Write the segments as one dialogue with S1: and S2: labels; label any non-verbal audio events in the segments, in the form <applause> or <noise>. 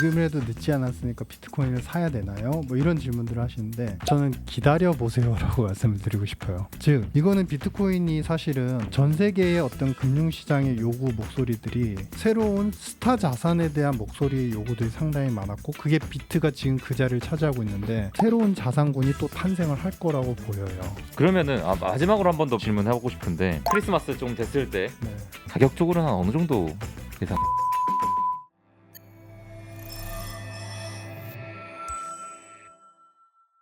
S1: 지금이라도 늦지 않았으니까 비트코인을 사야 되나요? 뭐 이런 질문들을 하시는데 저는 기다려 보세요라고 <laughs> 말씀을 드리고 싶어요. 즉 이거는 비트코인이 사실은 전 세계의 어떤 금융 시장의 요구 목소리들이 새로운 스타 자산에 대한 목소리 요구들이 상당히 많았고 그게 비트가 지금 그 자리를 차지하고 있는데 새로운 자산군이 또 탄생을 할 거라고 보여요.
S2: 그러면은 아, 마지막으로 한 번 더 질문해보고 싶은데 크리스마스 좀 됐을 때
S1: 네.
S2: 가격적으로는 어느 정도 예상?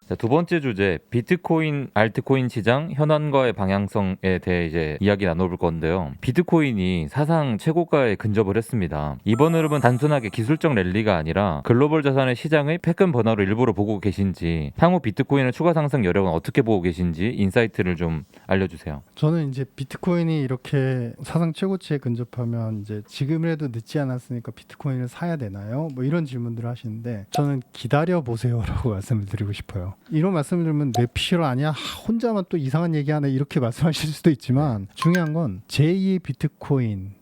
S2: 자, 두 번째 주제 비트코인 알트코인 시장 현안과의 방향성에 대해 이제 이야기 나눠볼 건데요. 비트코인이 사상 최고가에 근접을 했습니다. 이번 흐름은 단순하게 기술적 랠리가 아니라 글로벌 자산의 시장의 패권 변화로 일부러 보고 계신지 향후 비트코인의 추가 상승 여력은 어떻게 보고 계신지 인사이트를 좀 알려주세요.
S1: 저는 이제 비트코인이 이렇게 사상 최고치에 근접하면 이제 지금이라도 늦지 않았으니까 비트코인을 사야 되나요? 뭐 이런 질문들을 하시는데 저는 기다려 보세요라고 <laughs> 말씀을 드리고 싶어요. 이런 말씀을 드리면 내 필요 아니야 하, 혼자만 또 이상한 얘기하네 이렇게 <laughs> 말씀하실 수도 있지만 중요한 건 제2의 비트코인,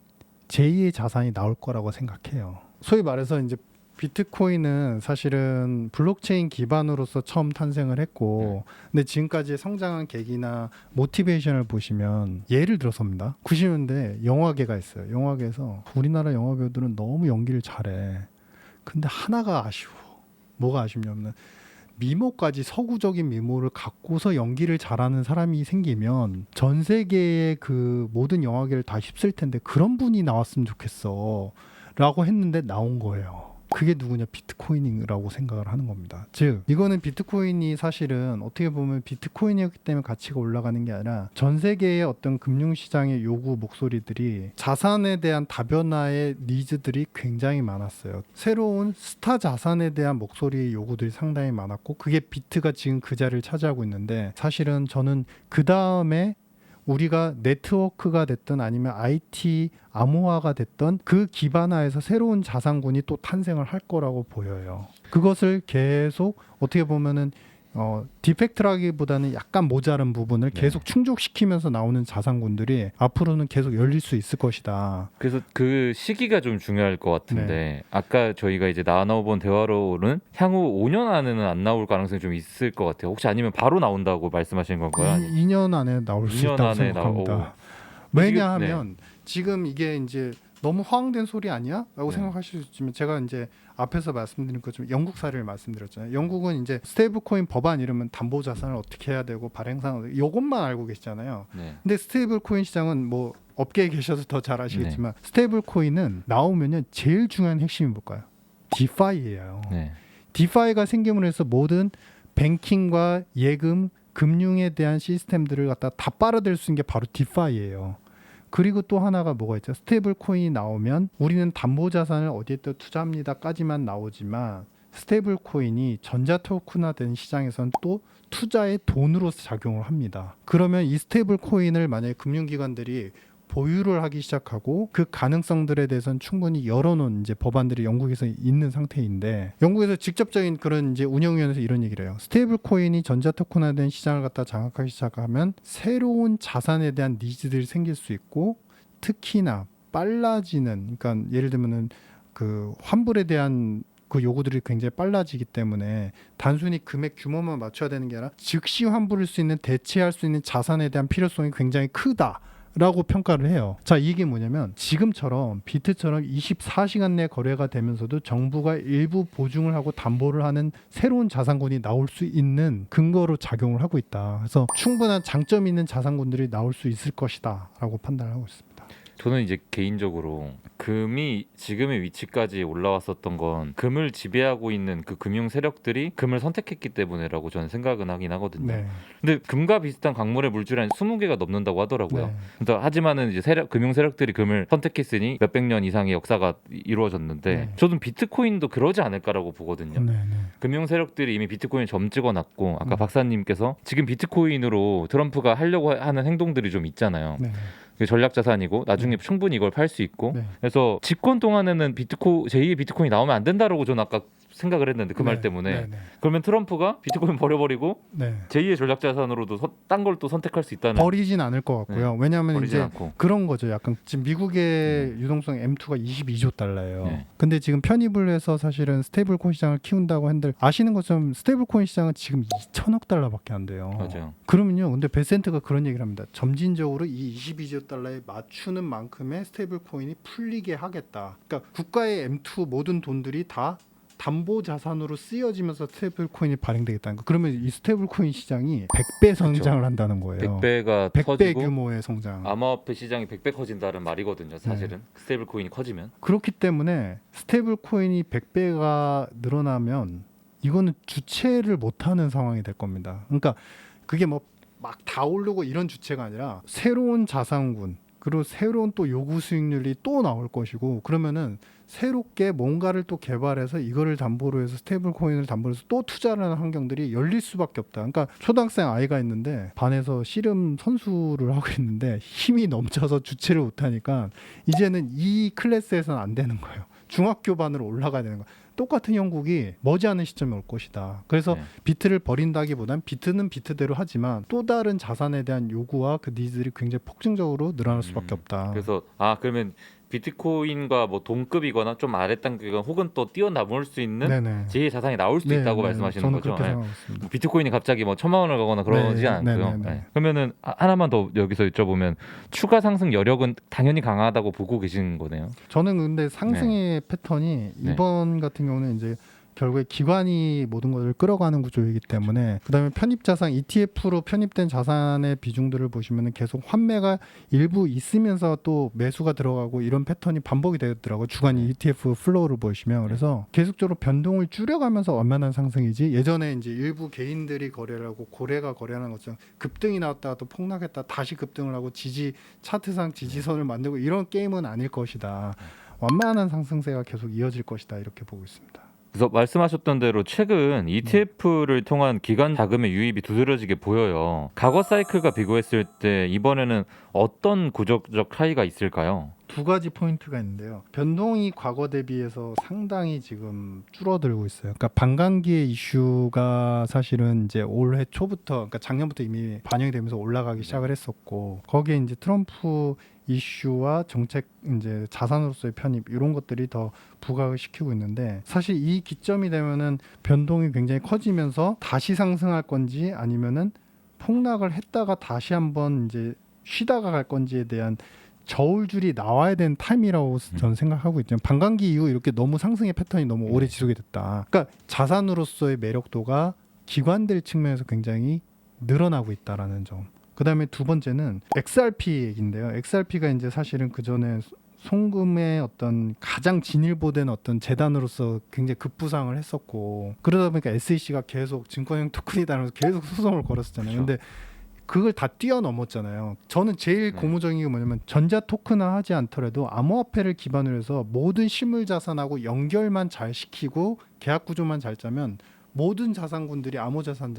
S1: 제2의 자산이 나올 거라고 생각해요. 소위 말해서 이제 비트코인은 사실은 블록체인 기반으로서 처음 탄생을 했고 근데 지금까지 성장한 계기나 모티베이션을 보시면 예를 들어서입니다. 90년대 영화계가 있어요. 영화계에서 우리나라 영화 배우들은 너무 연기를 잘해. 근데 하나가 아쉬워. 뭐가 아쉽냐면 미모까지 서구적인 미모를 갖고서 연기를 잘하는 사람이 생기면 전 세계의 그 모든 영화계를 다 휩쓸 텐데 그런 분이 나왔으면 좋겠어. 라고 했는데 나온 거예요. 그게 누구냐 비트코인이라고 생각을 하는 겁니다. 즉 이거는 비트코인이 사실은 어떻게 보면 비트코인이었기 때문에 가치가 올라가는 게 아니라 전 세계의 어떤 금융 시장의 요구 목소리들이 자산에 대한 다변화의 니즈들이 굉장히 많았어요. 새로운 스타 자산에 대한 목소리의 요구들이 상당히 많았고 그게 비트가 지금 그 자리를 차지하고 있는데 사실은 저는 그 다음에 우리가 네트워크가 됐든 아니면 IT 암호화가 됐던 그 기반하에서 새로운 자산군이 또 탄생을 할 거라고 보여요. 그것을 계속 어떻게 보면은 어, 디펙트라기보다는 약간 모자른 부분을
S2: 네.
S1: 계속 충족시키면서 나오는 자산군들이 앞으로는 계속 열릴 수 있을 것이다.
S2: 그래서 그 시기가 좀 중요할 것 같은데 아까 저희가 이제 나눠본 대화로는 향후 5년 안에는 안 나올 가능성이 좀 있을 것 같아요. 혹시 아니면 바로 나온다고 말씀하시는 건가요?
S1: 2, 년 안에 나올 수
S2: 2년
S1: 있다고
S2: 나오-
S1: 생각합니다.
S2: 오.
S1: 왜냐하면 지금 이게 이제 너무 허황된 소리 아니야?라고
S2: 네.
S1: 생각하실 수 있지만 제가 이제 앞에서 말씀드린 것처럼 영국 사례를 말씀드렸잖아요. 영국은 이제 스테이블 코인 법안 이러면 담보 자산을 어떻게 해야 되고 발행상을 이것만 알고 계시잖아요.
S2: 네.
S1: 근데 스테이블 코인 시장은 뭐 업계에 계셔서 더잘
S2: 네.
S1: 아시겠지만 스테이블 코인은 나오면은 제일 중요한 핵심이 뭘까요? 디파이예요.
S2: 네.
S1: 디파이가 생김으로 해서 모든 뱅킹과 예금, 금융에 대한 시스템들을 갖다 다 빨아들일 수 있는 게 바로 디파이예요. 그리고 또 하나가 뭐가 있죠? 스테이블 코인이 나오면 우리는 담보 자산을 어디에 또 투자합니다까지만 나오지만 스테이블 코인이 전자 토큰화된 시장에서는 또 투자의 돈으로 작용을 합니다. 그러면 이 스테이블 코인을 만약에 금융기관들이 보유를 하기 시작하고 그 가능성들에 대해서는 충분히 열어놓은 이제 법안들이 영국에서 있는 상태인데 영국에서 직접적인 그런 이제 운영위원회에서 이런 얘기를 해요. 스테이블 코인이 전자 토큰화된 시장을 갖다 장악하기 시작하면 새로운 자산에 대한 니즈들이 생길 수 있고 특히나 빨라지는 그러니까 예를 들면은 그 환불에 대한 그 요구들이 굉장히 빨라지기 때문에 단순히 금액 규모만 맞춰야 되는 게 아니라 즉시 환불할 수 있는 대체할 수 있는 자산에 대한 필요성이 굉장히 크다. 라고 평가를 해요. 자, 이게 뭐냐면 지금처럼 비트처럼 24시간 내 거래가 되면서도 정부가 일부 보증을 하고 담보를 하는 새로운 자산군이 나올 수 있는 근거로 작용을 하고 있다. 그래서 충분한 장점 있는 자산군들이 나올 수 있을 것이다 라고 판단을 하고 있습니다.
S2: 저는 이제 개인적으로 금이 지금의 위치까지 올라왔었던 건 금을 지배하고 있는 그 금융 세력들이 금을 선택했기 때문에라고 저는 생각은 하긴 하거든요.
S1: 네.
S2: 근데 금과 비슷한 강물의 물질이 한 20개가 넘는다고 하더라고요.
S1: 네.
S2: 그래서 하지만은 이제 세력, 금융 세력들이 금을 선택했으니 몇백 년 이상의 역사가 이- 이루어졌는데
S1: 네.
S2: 저는 비트코인도 그러지 않을까라고 보거든요.
S1: 네, 네.
S2: 금융 세력들이 이미 비트코인 점 찍어놨고 아까
S1: 음.
S2: 박사님께서 지금 비트코인으로 트럼프가 하려고 하는 행동들이 좀 있잖아요.
S1: 네.
S2: 전략 자산이고 나중에 충분히 이걸 팔 수 있고
S1: 네.
S2: 그래서 집권 동안에는 비트코 제2의 비트코인이 나오면 안 된다라고 저는 아까 생각을 했는데 그말
S1: 네,
S2: 때문에
S1: 네, 네.
S2: 그러면 트럼프가 비트코인 버려버리고
S1: 네.
S2: 제2의 전략 자산으로도 딴 걸 또 선택할 수 있다는
S1: 버리진 않을 것 같고요. 왜냐하면
S2: 네. 버리진
S1: 이제
S2: 않고
S1: 그런 거죠. 약간 지금 미국의 유동성 M2가 22조 달러예요.
S2: 네.
S1: 근데 지금 편입을 해서 사실은 스테이블 코인 시장을 키운다고 한들 아시는 것처럼 스테이블 코인 시장은 지금 2천억 달러밖에 안 돼요.
S2: 맞아요.
S1: 그러면요. 근데 베센트가 그런 얘기를 합니다. 점진적으로 이 22조 달러에 맞추는 만큼의 스테이블 코인이 풀리게 하겠다. 그러니까 국가의 M2 모든 돈들이 다 담보 자산으로 쓰여지면서 스테이블 코인이 발행되겠다는 거. 그러면 이 스테이블 코인 시장이 100배 성장을 한다는 거예요.
S2: 100배가
S1: 100배
S2: 터지고
S1: 규모의 성장.
S2: 암호화폐 시장이 100배 커진다는 말이거든요. 사실은
S1: 네.
S2: 스테이블 코인이 커지면
S1: 그렇기 때문에 스테이블 코인이 100배가 늘어나면 이거는 주체를 못하는 상황이 될 겁니다. 그러니까 그게 뭐 막 다 오르고 이런 주체가 아니라 새로운 자산군 그리고 새로운 또 요구 수익률이 또 나올 것이고 그러면은 새롭게 뭔가를 또 개발해서 이거를 담보로 해서 스테이블 코인을 담보로 해서 또 투자를 하는 환경들이 열릴 수밖에 없다. 그러니까 초등학생 아이가 있는데 반에서 씨름 선수를 하고 있는데 힘이 넘쳐서 주체를 못하니까 이제는 이 클래스에서는 안 되는 거예요. 중학교 반으로 올라가야 되는 거야. 똑같은 형국이 머지않은 시점에 올 것이다. 그래서
S2: 네.
S1: 비트를 버린다기보단 비트는 비트대로 하지만 또 다른 자산에 대한 요구와 그 니즈들이 굉장히 폭증적으로 늘어날 수밖에
S2: 음,
S1: 없다.
S2: 그래서 아 그러면 비트코인과 뭐 동급이거나 좀 아래 단계가 혹은 또 뛰어넘을 수 있는
S1: 네네.
S2: 제2의 자산이 나올 수
S1: 네,
S2: 있다고
S1: 네,
S2: 말씀하시는
S1: 저는
S2: 거죠.
S1: 그렇게
S2: 네. 뭐 비트코인이 갑자기 뭐 천만 원을 가거나 그러지
S1: 네,
S2: 않고요.
S1: 네, 네, 네.
S2: 네. 그러면은 아, 하나만 더 여기서 여쭤보면 추가 상승 여력은 당연히 강하다고 보고 계신 거네요.
S1: 저는 근데 상승의 패턴이
S2: 네.
S1: 이번 같은 경우는 이제 결국에 기관이 모든 것을 끌어가는 구조이기 때문에 그다음에 편입 자산 ETF로 편입된 자산의 비중들을 보시면은 계속 환매가 일부 있으면서 또 매수가 들어가고 이런 패턴이 반복이 되더라고요. 주간
S2: 네.
S1: ETF 플로우를 보시면 그래서 계속적으로 변동을 줄여가면서 완만한 상승이지 예전에 이제 일부 개인들이 거래를 하고 고래가 거래하는 것처럼 급등이 나왔다가 또 폭락했다 다시 급등을 하고 지지 차트상 지지선을 만들고 이런 게임은 아닐 것이다. 완만한 상승세가 계속 이어질 것이다 이렇게 보고 있습니다.
S2: 그래서 말씀하셨던 대로 최근 ETF를 통한 기관 자금의 유입이 두드러지게 보여요. 과거 사이클과 비교했을 때 이번에는 어떤 구조적 차이가 있을까요?
S1: 두 가지 포인트가 있는데요. 변동이 과거 대비해서 상당히 지금 줄어들고 있어요. 그러니까 반감기의 이슈가 사실은 이제 올해 초부터, 그러니까 작년부터 이미 반영이 되면서 올라가기 시작을 했었고 거기에 이제 트럼프 이슈와 정책 이제 자산으로서의 편입 이런 것들이 더 부각을 시키고 있는데 사실 이 기점이 되면은 변동이 굉장히 커지면서 다시 상승할 건지 아니면은 폭락을 했다가 다시 한번 이제 쉬다가 갈 건지에 대한 저울줄이 나와야 되는 타임이라고 저는 생각하고 있죠. 반감기 이후 이렇게 너무 상승의 패턴이 너무 오래
S2: 네.
S1: 지속이 됐다. 그러니까 자산으로서의 매력도가 기관들 측면에서 굉장히 늘어나고 있다라는 점. 그다음에 두 번째는 XRP 얘기인데요. XRP가 이제 사실은 그 전에 송금의 어떤 가장 진일보된 어떤 재단으로서 굉장히 급부상을 했었고 그러다 보니까 SEC가 계속 증권형 토큰이다라면서 계속 소송을 걸었었잖아요.
S2: 그렇죠.
S1: 근데 그걸 다 뛰어넘었잖아요. 저는 제일
S2: 네.
S1: 고무적인 게 뭐냐면 전자 토큰화 하지 않더라도 암호화폐를 기반으로 해서 모든 실물 자산하고 연결만 잘 시키고 계약 구조만 잘 짜면 모든 자산군들이 암호 자산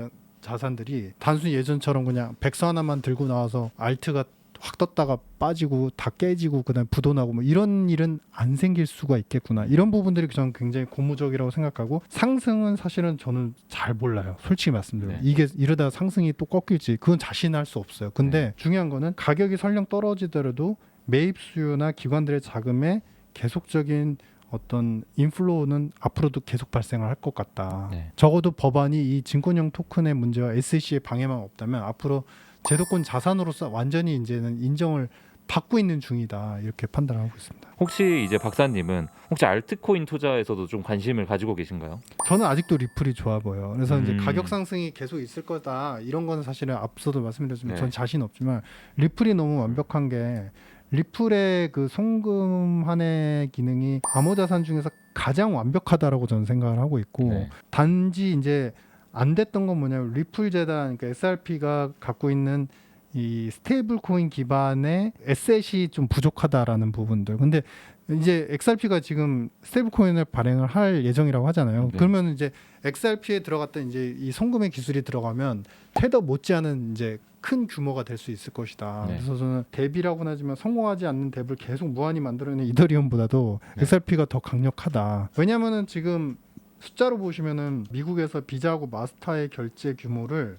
S1: 자산들이 단순히 예전처럼 그냥 백서 하나만 들고 나와서 알트가 확 떴다가 빠지고 다 깨지고 그다음에 부도나고 뭐 이런 일은 안 생길 수가 있겠구나. 이런 부분들이 저는 굉장히 고무적이라고 생각하고 상승은 사실은 저는 잘 몰라요. 솔직히 말씀드리면
S2: 네.
S1: 이게 이러다 상승이 또 꺾일지 그건 자신할 수 없어요. 근데 중요한 거는 가격이 설령 떨어지더라도 매입 수요나 기관들의 자금에 계속적인 어떤 인플로우는 앞으로도 계속 발생을 할 것 같다.
S2: 네.
S1: 적어도 법안이 이 증권형 토큰의 문제와 SEC의 방해만 없다면 앞으로 제도권 자산으로서 완전히 이제는 인정을 받고 있는 중이다 이렇게 판단하고 있습니다.
S2: 혹시 이제 박사님은 혹시 알트코인 투자에서도 좀 관심을 가지고 계신가요?
S1: 저는 아직도 리플이 좋아 보여요. 그래서 이제
S2: 음.
S1: 가격 상승이 계속 있을 거다 이런 거는 사실은 앞서도 말씀드렸지만
S2: 네.
S1: 전 자신 없지만 리플이 너무 완벽한 게 리플의 그 송금한의 기능이 암호자산 중에서 가장 완벽하다라고 저는 생각을 하고 있고
S2: 네.
S1: 단지 이제 안 됐던 건 뭐냐면 리플 재단 그러니까 SRP가 갖고 있는 이 스테이블 코인 기반의 에셋이 좀 부족하다라는 부분들. 근데 이제 XRP가 지금 스테이블 코인을 발행을 할 예정이라고 하잖아요.
S2: 네.
S1: 그러면 이제 XRP에 들어갔던 이제 이 송금의 기술이 들어가면 테더 못지않은 이제 큰 규모가 될 수 있을 것이다.
S2: 네.
S1: 그래서 저는 뎁이라고는 하지만 성공하지 않는 뎁을 계속 무한히 만들어내는 이더리움보다도
S2: 네.
S1: XRP가 더 강력하다. 왜냐하면은 지금 숫자로 보시면은 미국에서 비자하고 마스터의 결제 규모를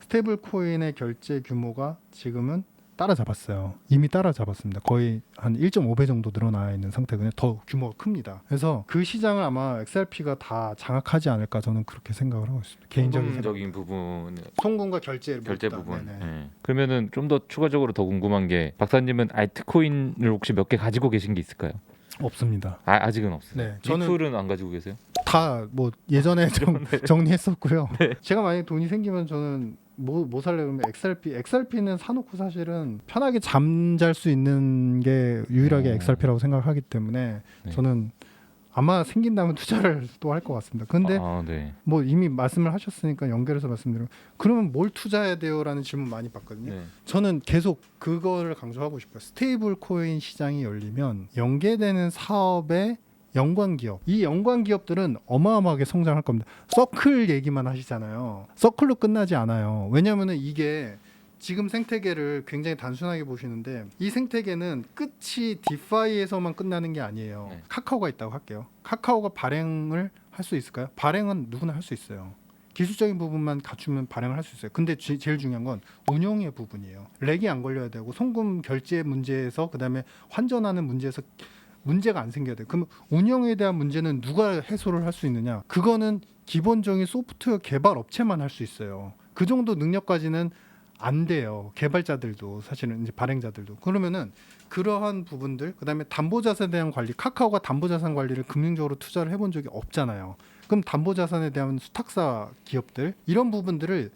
S1: 스테이블 코인의 결제 규모가 지금은 따라잡았어요. 이미 따라잡았습니다. 거의 한 1.5배 정도 늘어나 있는 상태거든요. 더 규모가 큽니다. 그래서 그 시장을 아마 XRP가 다 장악하지 않을까 저는 그렇게 생각을 하고 있습니다. 개인적인
S2: 부분
S1: 송금과 결제
S2: 결제. 부분.
S1: 네네.
S2: 예. 그러면은 좀 더 추가적으로 더 궁금한 게 박사님은 알트코인을 혹시 몇 개 가지고 계신 게 있을까요?
S1: 없습니다.
S2: 아, 아직은 없어요.
S1: 네, 저는-
S2: 리플은 안 가지고 계세요?
S1: 다 뭐 예전에 <laughs> 정, 정리했었고요.
S2: 네.
S1: 제가 만약에 돈이 생기면 저는 뭐, 뭐 살래 그러면 XRP. XRP는 사놓고 사실은 편하게 잠잘 수 있는 게 유일하게
S2: 어.
S1: XRP라고 생각하기 때문에
S2: 네.
S1: 저는 아마 생긴다면 <laughs> 투자를 또 할 것 같습니다. 근데
S2: 아, 네.
S1: 뭐 이미 말씀을 하셨으니까 연결해서 말씀드리면 그러면 뭘 투자해야 돼요라는 질문 많이 받거든요.
S2: 네.
S1: 저는 계속 그거를 강조하고 싶어요. 스테이블 코인 시장이 열리면 연계되는 사업의 연관 기업, 이 연관 기업들은 어마어마하게 성장할 겁니다. 서클 얘기만 하시잖아요. 서클로 끝나지 않아요. 왜냐하면 이게 지금 생태계를 굉장히 단순하게 보시는데 이 생태계는 끝이 디파이에서만 끝나는 게 아니에요.
S2: 네.
S1: 카카오가 있다고 할게요. 카카오가 발행을 할 수 있을까요? 발행은 누구나 할 수 있어요. 기술적인 부분만 갖추면 발행을 할 수 있어요. 근데 제, 제일 중요한 건 운영의 부분이에요. 렉이 안 걸려야 되고 송금 결제 문제에서 그다음에 환전하는 문제에서 문제가 안 생겨야 돼요. 그럼 운영에 대한 문제는 누가 해소를 할 수 있느냐? 그거는 기본적인 소프트웨어 개발 업체만 할 수 있어요. 그 정도 능력까지는 안 돼요. 개발자들도 사실은 이제 발행자들도 그러면은 그러한 부분들 그다음에 담보 자산에 대한 관리 카카오가 담보 자산 관리를 금융적으로 투자를 해본 적이 없잖아요. 그럼 담보 자산에 대한 수탁사 기업들 이런 부분들을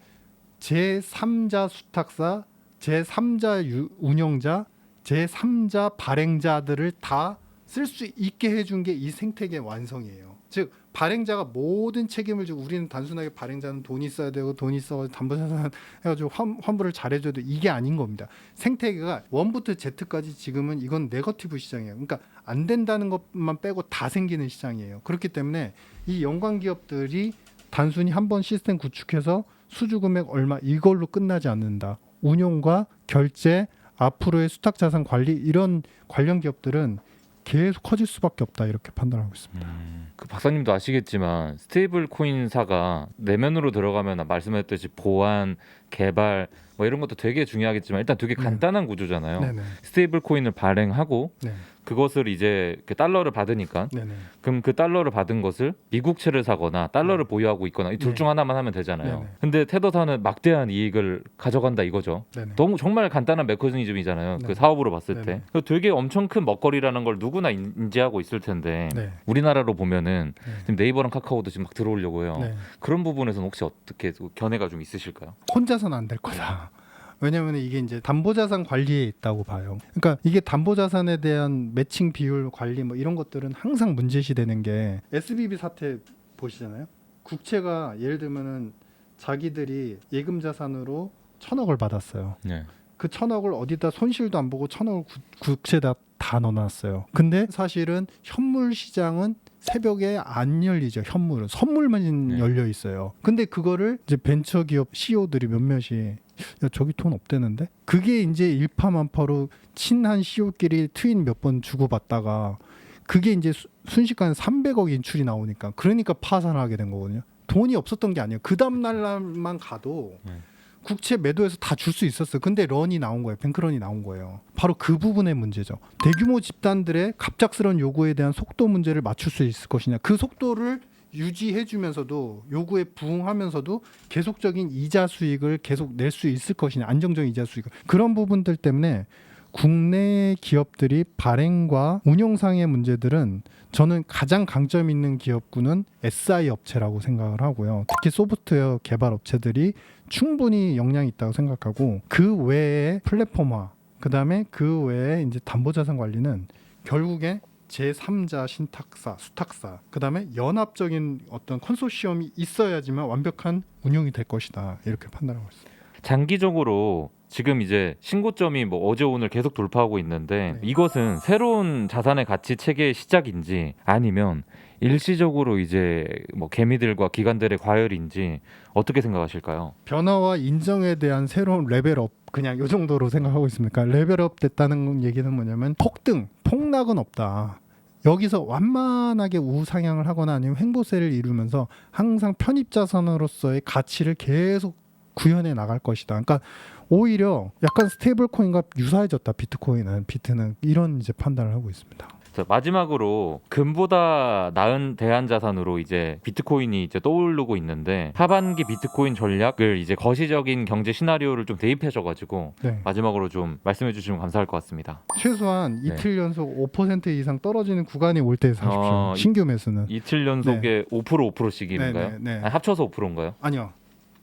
S1: 제3자 수탁사, 제3자 운영자, 제3자 발행자들을 다 쓸 수 있게 해준 게 이 생태계 완성이에요. 즉 발행자가 모든 책임을 지고 우리는 단순하게 발행자는 돈이 있어야 되고 돈이 있어 담보자산 해가지고 환, 환불을 잘해줘도 이게 아닌 겁니다. 생태계가 원부터 Z까지 지금은 이건 네거티브 시장이에요. 그러니까 안 된다는 것만 빼고 다 생기는 시장이에요. 그렇기 때문에 이 연관 기업들이 단순히 한 번 시스템 구축해서 수주 금액 얼마 이걸로 끝나지 않는다. 운용과 결제, 앞으로의 수탁 자산 관리 이런 관련 기업들은 계속 커질 수밖에 없다 이렇게 판단하고 있습니다.
S2: 음, 그 박사님도 아시겠지만 스테이블 코인사가 내면으로 들어가면 말씀하셨듯이 보안, 개발 뭐 이런 것도 되게 중요하겠지만 일단 되게
S1: 네.
S2: 간단한 구조잖아요.
S1: 네네,
S2: 스테이블 코인을 발행하고
S1: 네,
S2: 그것을 이제 그 달러를 받으니까
S1: 네네,
S2: 그럼 그 달러를 받은 것을 미국채를 사거나 달러를 보유하고 있거나 이둘
S1: 네.
S2: 중 하나만 하면 되잖아요.
S1: 네네.
S2: 근데 테더사는 막대한 이익을 가져간다 이거죠. 너무 정말 간단한 메커니즘이잖아요.
S1: 네.
S2: 그 사업으로 봤을 때 되게 엄청 큰 먹거리라는 걸 누구나 인- 인지하고 있을 텐데
S1: 네,
S2: 우리나라로 보면은
S1: 네.
S2: 지금 네이버랑 카카오도 지금 막 들어오려고 해요.
S1: 네.
S2: 그런 부분에서는 혹시 어떻게 견해가 좀 있으실까요?
S1: 혼자서 는 안 될 거다. 왜냐하면 이게 이제 담보자산 관리에 있다고 봐요. 그러니까 이게 담보자산에 대한 매칭 비율 관리 뭐 이런 것들은 항상 문제시 되는 게 SBB 사태 보시잖아요. 국채가 예를 들면은 자기들이 예금 자산으로 천억을 받았어요.
S2: 네.
S1: 그 천억을 어디다 손실도 안 보고 천억을 구- 국채에다 다 넣어놨어요. 근데 사실은 현물 시장은 새벽에 안 열리죠. 현물은 선물만
S2: 네.
S1: 열려 있어요. 근데 그거를 이제 벤처 기업 CEO들이 몇몇이 야 저기 돈 없대는데 그게 이제 일파만파로 친한 CEO끼리 트윈 몇 번 주고받다가 그게 이제 수- 순식간에 300억 인출이 나오니까 그러니까 파산하게 된 거거든요. 돈이 없었던 게 아니에요. 그 다음 날만 가도
S2: 네.
S1: 국채 매도해서 다 줄 수 있었어요. 근데 런이 나온 거예요. 뱅크런이 나온 거예요. 바로 그 부분의 문제죠. 대규모 집단들의 갑작스러운 요구에 대한 속도 문제를 맞출 수 있을 것이냐. 그 속도를 유지해 주면서도 요구에 부응하면서도 계속적인 이자 수익을 계속 낼 수 있을 것이냐. 안정적인 이자 수익을. 그런 부분들 때문에 국내 기업들이 발행과 운영상의 문제들은 저는 가장 강점 있는 기업군은 SI 업체라고 생각을 하고요. 특히 소프트웨어 개발 업체들이 충분히 역량이 있다고 생각하고 그 외에 플랫폼화, 그다음에 그 외에 이제 담보자산 관리는 결국에 제3자 신탁사, 수탁사, 그 다음에 연합적인 어떤 컨소시엄이 있어야지만 완벽한 운영이 될 것이다. 이렇게 판단하고 있습니다.
S2: 장기적으로 지금 이제 신고점이 뭐 어제 오늘 계속 돌파하고 있는데
S1: 네.
S2: 이것은 새로운 자산의 가치 체계의 시작인지 아니면 일시적으로 이제 뭐 개미들과 기관들의 과열인지 어떻게 생각하실까요?
S1: 변화와 인정에 대한 새로운 레벨업 그냥 요 정도로 생각하고 있습니까? 레벨업 됐다는 얘기는 뭐냐면 폭등, 폭락은 없다. 여기서 완만하게 우상향을 하거나 아니면 횡보세를 이루면서 항상 편입 자산으로서의 가치를 계속 구현해 나갈 것이다. 그러니까 오히려 약간 스테이블 코인과 유사해졌다. 비트코인은 비트는 이런 이제 판단을 하고 있습니다.
S2: 자, 마지막으로 금보다 나은 대안 자산으로 이제 비트코인이 이제 떠오르고 있는데 하반기 비트코인 전략을 이제 거시적인 경제 시나리오를 좀 대입하셔가지고
S1: 네.
S2: 마지막으로 좀 말씀해 주시면 감사할 것 같습니다.
S1: 최소한
S2: 네.
S1: 이틀 연속 5% 이상 떨어지는 구간이 올 때 사십시오.
S2: 어,
S1: 신규 매수는.
S2: 이틀 연속에 5% 5%씩인가요?
S1: 네, 네, 네.
S2: 아니, 합쳐서 5%인가요?
S1: 아니요.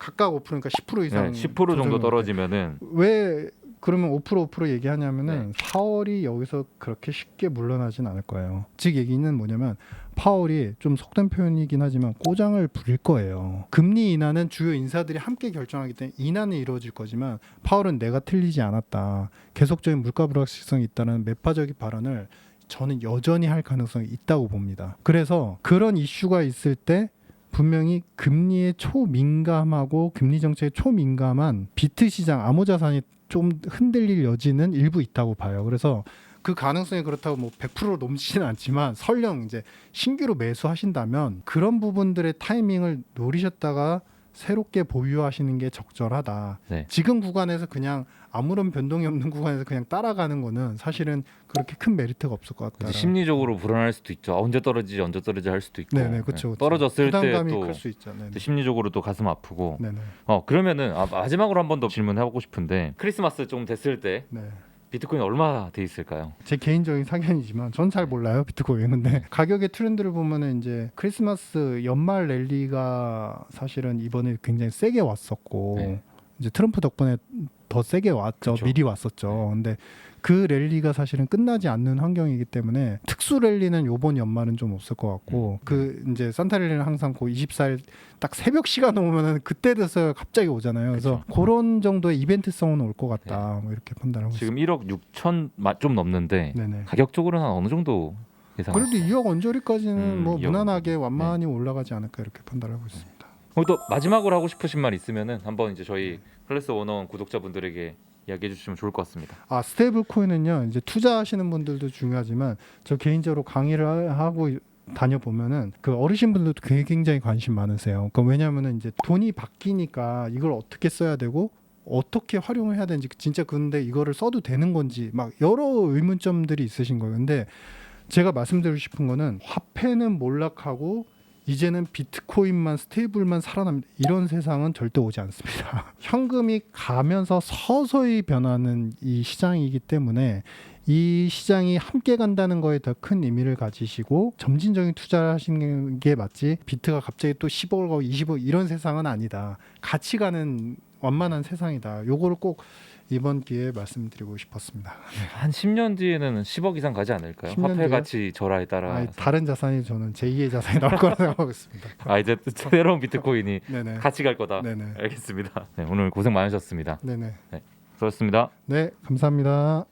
S1: 각각 5%니까 10% 이상.
S2: 네, 10% 정도 떨어지면은
S1: 왜 그러면 5% 5% 얘기하냐면은 4월이 여기서 그렇게 쉽게 물러나진 않을 거예요. 즉 얘기는 뭐냐면 파월이 좀 속된 표현이긴 하지만 꼬장을 부릴 거예요. 금리 인하는 주요 인사들이 함께 결정하기 때문에 인하는 이루어질 거지만 파월은 내가 틀리지 않았다. 계속적인 물가 불확실성이 있다는 매파적인 발언을 저는 여전히 할 가능성이 있다고 봅니다. 그래서 그런 이슈가 있을 때 분명히 금리에 초민감하고 금리 정책에 초민감한 비트 시장 암호 자산이 좀 흔들릴 여지는 일부 있다고 봐요. 그래서 그 가능성이 그렇다고 뭐 100% 넘지는 않지만 설령 이제 신규로 매수하신다면 그런 부분들의 타이밍을 노리셨다가 새롭게 보유하시는 게 적절하다.
S2: 네.
S1: 지금 구간에서 그냥 아무런 변동이 없는 구간에서 그냥 따라가는 거는 사실은 그렇게 큰 메리트가 없을 것 같다.
S2: 심리적으로 불안할 수도 있죠. 아, 언제 떨어지지 언제 떨어지지 할 수도 있고
S1: 네네 그렇죠.
S2: 네. 떨어졌을 때
S1: 부담감이 또클수 있죠. 네네.
S2: 심리적으로 또 가슴 아프고
S1: 네네.
S2: 어 그러면은 아, 마지막으로 한 번 더 질문해보고 싶은데 크리스마스 좀 됐을 때
S1: 네.
S2: 비트코인 얼마 돼 있을까요?
S1: 제 개인적인 사견이지만 전 잘 몰라요 비트코인 근데 <laughs> 가격의 트렌드를 보면은 이제 크리스마스 연말 랠리가 사실은 이번에 굉장히 세게 왔었고
S2: 네.
S1: 이제 트럼프 덕분에 더 세게 왔죠
S2: 그쵸.
S1: 미리 왔었죠 근데 그 랠리가 사실은 끝나지 않는 환경이기 때문에 특수 랠리는 요번 연말은 좀 없을 것 같고
S2: 음.
S1: 그 이제 산타 랠리는 항상 그 24일 딱 새벽 시간 오면은 그때 돼서 갑자기 오잖아요 그래서
S2: 그쵸.
S1: 그런 정도의 이벤트성은 올 것 같다 뭐 이렇게 판단하고
S2: 지금 1억 6천 마- 좀 넘는데
S1: 네네
S2: 가격적으로는 한 어느 정도 예상하세요?
S1: 그래도 2억 언저리까지는
S2: 음,
S1: 뭐
S2: 2억
S1: 무난하게 완만히 올라가지 않을까 이렇게 판단하고 있습니다.
S2: 그리고 또 마지막으로 하고 싶으신 말 있으면은 한번 이제 저희 클래스 원어원 구독자분들에게 이야기해 주시면 좋을 것 같습니다.
S1: 아 스테이블 코인은요 이제 투자하시는 분들도 중요하지만 저 개인적으로 강의를 하- 하고 다녀 보면은 그 어르신 분들도 굉- 굉장히 관심 많으세요. 그러니까 왜냐하면은 이제 돈이 바뀌니까 이걸 어떻게 써야 되고 어떻게 활용을 해야 되는지 진짜 근데 이거를 써도 되는 건지 막 여러 의문점들이 있으신 거예요. 근데 제가 말씀드리고 싶은 거는 화폐는 몰락하고 이제는 비트코인만 스테이블만 살아납니다. 이런 세상은 절대 오지 않습니다. <laughs> 현금이 가면서 서서히 변하는 이 시장이기 때문에 이 시장이 함께 간다는 거에 더 큰 의미를 가지시고 점진적인 투자를 하시는 게 맞지 비트가 갑자기 또 10억 가고 20억 이런 세상은 아니다. 같이 가는 완만한 세상이다. 요거를 꼭 이번 기회에 말씀드리고 싶었습니다.
S2: 한 10년 뒤에는 10억 이상 가지 않을까요?
S1: 10년
S2: 화폐? 가치 절하에 따라.
S1: 아니, 다른 자산이 저는 제2의 자산이 나올 거라 생각하고 있습니다.
S2: 아 이제 또 새로운 비트코인이. <laughs> 같이 갈 거다.
S1: 네네.
S2: 알겠습니다. 네, 오늘 고생 많으셨습니다.
S1: 네네.
S2: 수고하셨습니다.
S1: 네, 감사합니다.